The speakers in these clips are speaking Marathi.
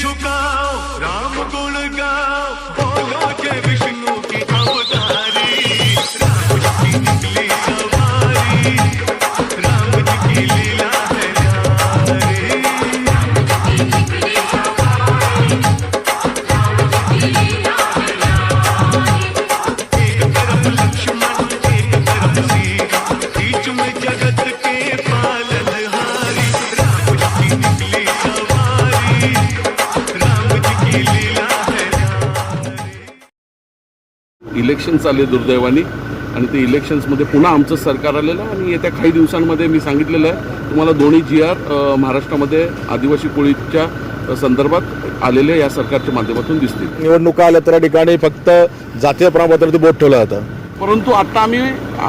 झुकाओ राम गुण गाओ बोलो जय विष्णु की अवतारी राम की निकली सवारी। इलेक्शन चालले दुर्दैवाने. आणि ते इलेक्शन्समध्ये पुन्हा आमचं सरकार आलेलं आहे. आणि येत्या काही दिवसांमध्ये मी सांगितलेलं आहे तुम्हाला दोन्ही जी आर महाराष्ट्रामध्ये आदिवासी कोळीच्या संदर्भात आलेले या सरकारच्या माध्यमातून दिसतील. निवडणुका आल्या तर ठिकाणी फक्त जातीय प्रमाणपत्रावरती बोट ठेवलं जातं. परंतु आता आम्ही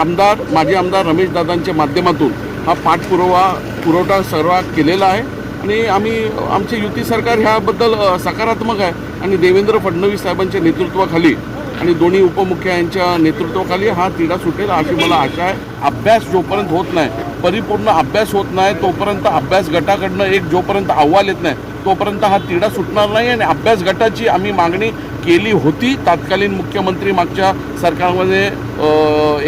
आमदार माजी आमदार रमेश दादांच्या माध्यमातून हा पाठपुरावा पुरवठा सर्व केलेला आहे. आणि आम्ही आमचे युती सरकार ह्याबद्दल सकारात्मक आहे. आणि देवेंद्र फडणवीस साहेबांच्या नेतृत्वाखाली आणि दोन्ही उपमुख्य यांच्या नेतृत्वाखाली हा तिढा सुटेल अशी मला आशा आहे. अभ्यास जोपर्यंत होत नाही परिपूर्ण अभ्यास होत नाही तोपर्यंत अभ्यास गटाकडनं एक जोपर्यंत अहवाल येत नाही तोपर्यंत हा तिढा सुटणार नाही आणि अभ्यास गटाची आम्ही मागणी केली होती. तात्कालीन मुख्यमंत्री मागच्या सरकारमध्ये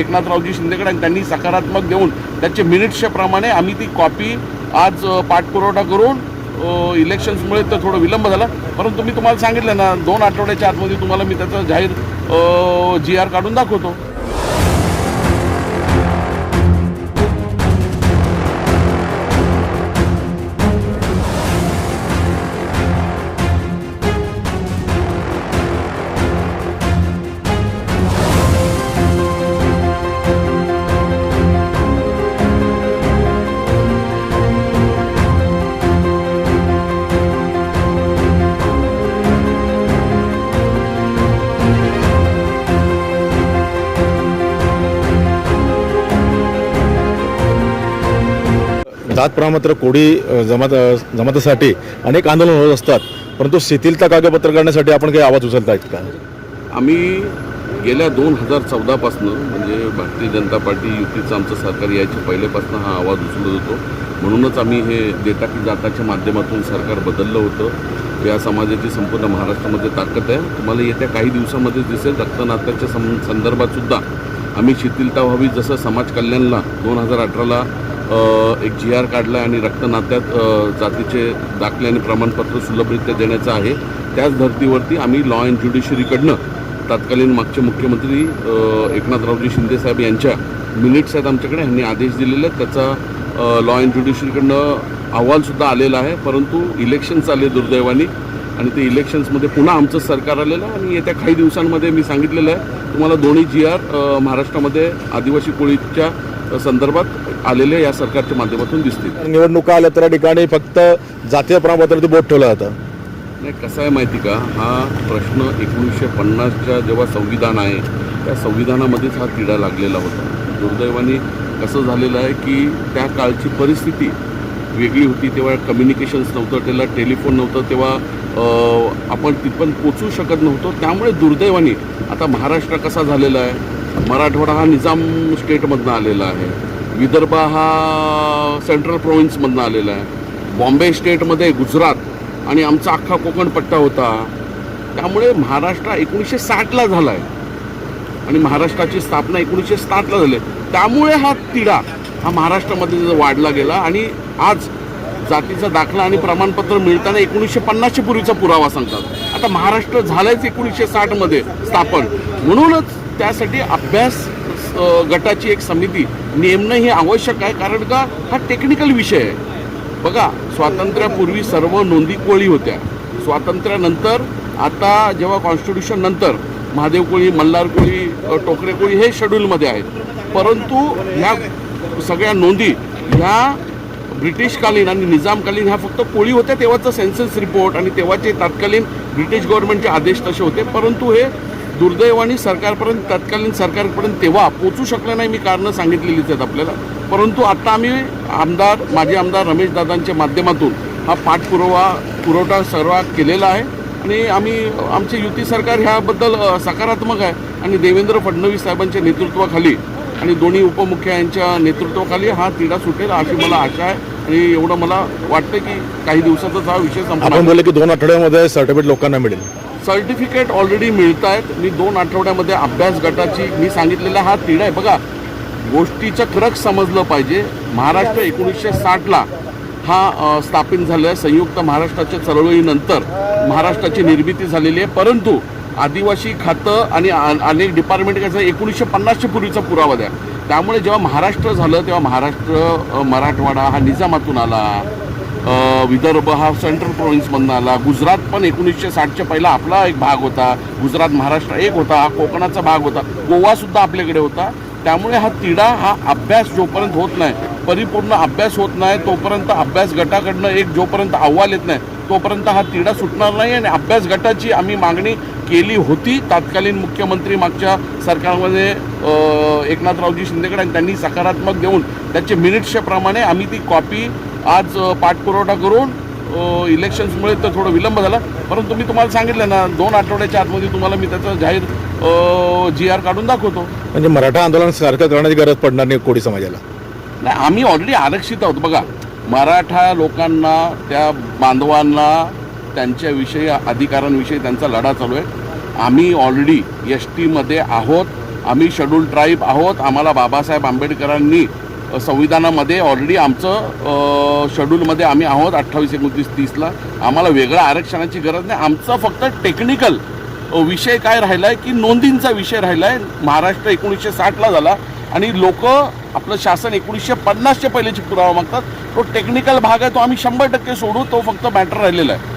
एकनाथरावजी शिंदेकडे आणि त्यांनी सकारात्मक देऊन त्याचे मिनिट्सच्या प्रमाणे आम्ही ती कॉपी आज पाठपुरवठा करून इलेक्शन्समुळे तर थोडं विलंब झाला. परंतु मी तुम्हाला सांगितलं ना दोन आठवड्याच्या आतमध्ये तुम्हाला मी त्याचा जाहीर जी आर काढून दाखवतो. जात प्रमाणपत्र कोडी जमात जमातीसाठी अनेक आंदोलन होत असतात. परंतु शिथिलता कागदपत्र करण्यासाठी आपण काही आवाज उचलतायत का? आम्ही गेल्या दोन हजार चौदापासनं म्हणजे भारतीय जनता पार्टी युतीचं आमचं सरकार यायच्या पहिल्यापासून हा आवाज उचलत होतो. म्हणूनच आम्ही हे देता की जाताच्या माध्यमातून सरकार बदललं होतं. या समाजाची संपूर्ण महाराष्ट्रामध्ये ताकद आहे. तुम्हाला येत्या काही दिवसामध्ये दिसेल रक्तनात्याच्या सं संदर्भातसुद्धा आम्ही शिथिलता व्हावी जसं समाज कल्याणला दोन हजार अठराला एक जी आर काढला आहे आणि रक्तनात्यात जातीचे दाखले आणि प्रमाणपत्र सुलभरित्या देण्याचं आहे. त्याच धर्तीवरती आम्ही लॉ अँड ज्युडिशरीकडनं तत्कालीन मागचे मुख्यमंत्री अ, एकनाथरावजी शिंदेसाहेब यांच्या मिनिट्स आहेत आमच्याकडे. यांनी आदेश दिलेले आहेत. त्याचा लॉ अँड ज्युडिशरीकडनं अहवालसुद्धा आलेला आहे. परंतु इलेक्शन्स आले दुर्दैवानी आणि ते इलेक्शन्समध्ये पुन्हा आमचं सरकार आलेलं आहे. आणि येत्या काही दिवसांमध्ये मी सांगितलेलं आहे तुम्हाला दोन्ही जी आर महाराष्ट्रामध्ये आदिवासी कोळीच्या संदर्भात आलेले या सरकारच्या माध्यमातून दिसतील. निवडणुका आल्या तर या ठिकाणी फक्त जातीय प्रमाणपत्रावरती बोट ठेवलं जातं. नाही कसं आहे माहिती का? हा प्रश्न एकोणीसशे पन्नासच्या जेव्हा संविधान आहे त्या संविधानामध्येच हा तिढा लागलेला होता. दुर्दैवाने कसं झालेलं आहे की त्या काळची परिस्थिती वेगळी होती. तेव्हा कम्युनिकेशन्स नव्हतं त्याला टेलिफोन नव्हतं तेव्हा आपण तिथपर्यंत पोचू शकत नव्हतो. त्यामुळे दुर्दैवाने आता महाराष्ट्र कसा झालेला आहे? मराठवाडा हा निजाम स्टेटमधनं आलेला आहे. विदर्भ हा सेंट्रल प्रोव्हिन्समधनं आलेला आहे. बॉम्बे स्टेटमध्ये गुजरात आणि आमचा अख्खा कोकण पट्टा होता. त्यामुळे महाराष्ट्र एकोणीसशे साठला झाला आहे आणि महाराष्ट्राची स्थापना एकोणीसशे साठला झाली. त्यामुळे हा तिढा हा महाराष्ट्रामध्ये वाढला गेला आणि आज जातीचा दाखला आणि प्रमाणपत्र मिळताना एकोणीसशे पन्नासच्या पूर्वीचा पुरावा सांगतात. आता महाराष्ट्र झालंच एकोणीसशे साठमध्ये स्थापन. म्हणूनच त्यासाठी अभ्यास गटाची एक समिती नेमणं हे आवश्यक आहे कारण का हा टेक्निकल विषय आहे. बघा स्वातंत्र्यापूर्वी सर्व नोंदी कोळी होत्या. स्वातंत्र्यानंतर आता जेव्हा कॉन्स्टिट्यूशन नंतर महादेव कोळी मल्हार कोळी टोकरे कोळी हे शेड्यूलमध्ये आहेत. परंतु ह्या सगळ्या नोंदी ह्या ब्रिटिशकालीन आणि निजामकालीन ह्या फक्त कोळी होत्या तेव्हाचा सेन्सस रिपोर्ट आणि तेव्हाचे तत्कालीन ब्रिटिश गव्हर्नमेंटचे आदेश तसे होते. परंतु हे दुर्दैवाने सरकारपर्यंत तत्कालीन सरकारपर्यंत तेव्हा पोचू शकलं नाही मी कारणं सांगितलेलीच आहेत आपल्याला. परंतु आता आम्ही आमदार माजी आमदार रमेश दादांच्या माध्यमातून हा पाठपुरावा पुरवठा सर्व केलेला आहे. आणि आम्ही आमचे युती सरकार ह्याबद्दल सकारात्मक आहे. आणि देवेंद्र फडणवीस साहेबांच्या नेतृत्वाखाली आणि दोन्ही उपमुख्यांच्या नेतृत्वाखाली हा तिढा सुटेल अशी मला आशा आहे. आणि एवढं मला वाटतं की काही दिवसातच हा विषय संपला की दोन आठवड्यामध्ये सर्टिफिकेट लोकांना मिळेल. सर्टिफिकेट ऑलरेडी मिळत आहेत मी दोन आठवड्यामध्ये अभ्यास गटाची मी सांगितलेला हा तिढा आहे. बघा गोष्टीचं खरंच समजलं पाहिजे. महाराष्ट्र एकोणीसशे साठला हा स्थापित झाला आहे संयुक्त महाराष्ट्राच्या चळवळीनंतर महाराष्ट्राची निर्मिती झालेली आहे. परंतु आदिवासी खातं आणि अनेक डिपार्टमेंट कसं एकोणीसशे पन्नासच्या पूर्वीचा पुरावा द्या. त्यामुळे जेव्हा महाराष्ट्र झालं तेव्हा महाराष्ट्र मराठवाडा हा निजामातून आला. विदर्भ हा सेंट्रल प्रोव्हिन्समधनं आला गुजरात पण एकोणीसशे साठच्या पहिला आपला एक भाग होता. गुजरात महाराष्ट्र एक होता. हा कोकणाचा भाग होता. गोवासुद्धा आपल्याकडे होता. त्यामुळे हा तिढा हा अभ्यास जोपर्यंत होत नाही परिपूर्ण अभ्यास होत नाही तोपर्यंत अभ्यास गटाकडनं एक जोपर्यंत अहवाल येत नाही तोपर्यंत हा तिढा सुटणार नाही आणि अभ्यास गटाची आम्ही मागणी केली होती तात्कालीन मुख्यमंत्री मागच्या सरकारमध्ये एकनाथरावजी शिंदेकडे आणि त्यांनी सकारात्मक देऊन त्याचे मिनिट्सच्या प्रमाणे आम्ही ती कॉपी आज पाठपुरवठा करून इलेक्शन्समुळे तर थोडं विलंब झाला. परंतु मी तुम्हाला सांगितलं ना दोन आठवड्याच्या आतमध्ये तुम्हाला मी त्याचा जाहीर जी आर काढून दाखवतो. म्हणजे मराठा आंदोलन सारखं करण्याची गरज पडणार नाही कोळी समाजाला. नाही आम्ही ऑलरेडी आरक्षित आहोत. बघा मराठा लोकांना त्या बांधवांना त्यांच्याविषयी अधिकारांविषयी त्यांचा लढा चालू आहे. आम्ही ऑलरेडी एस टीमध्ये आहोत. आम्ही शेड्यूल ट्राईब आहोत. आम्हाला बाबासाहेब आंबेडकरांनी संविधानामध्ये ऑलरेडी आमचं शेड्यूलमध्ये आम्ही आहोत अठ्ठावीस एकोणतीस तीसला. आम्हाला वेगळं आरक्षणाची गरज नाही. आमचं फक्त टेक्निकल विषय काय राहिला आहे की नोंदींचा विषय राहिला आहे महाराष्ट्र एकोणीसशे साठला झाला आणि लोक आपलं शासन एकोणीसशे पन्नासच्या पहिल्याची पुरावा मागतात. तो टेक्निकल भाग आहे तो आम्ही शंभर टक्के सोडू तो फक्त मॅटर राहिलेला आहे.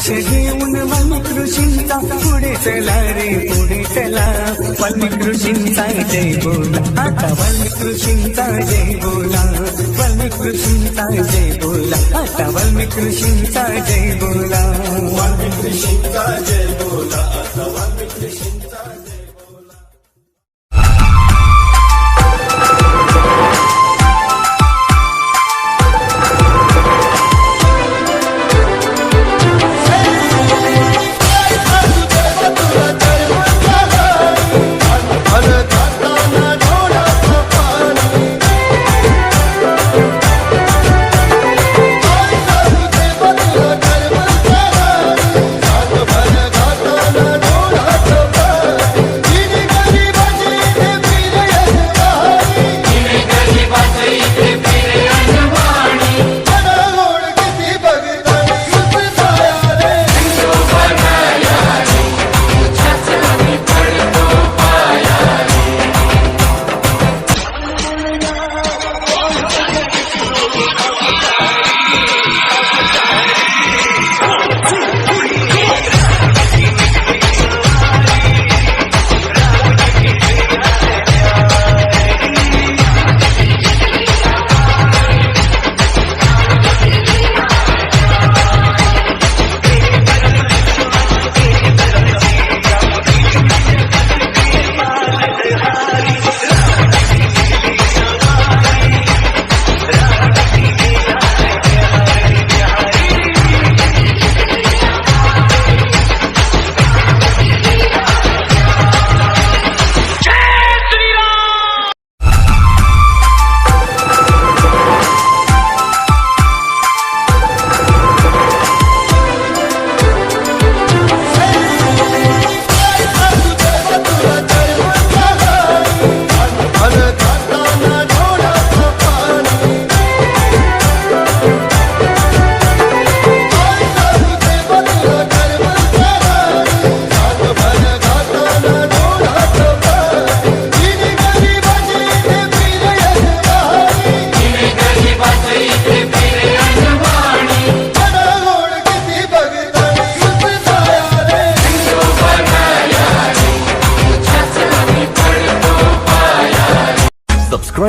आदर्श घेऊन वनकृषींचा पुढे चला रे पुढे चला. वनकृषींचा जय बोला. आता वनकृषींचा जय बोला. वनकृषींचा जय बोला. आता वनकृषींचा जय बोला. वनकृषींचा जय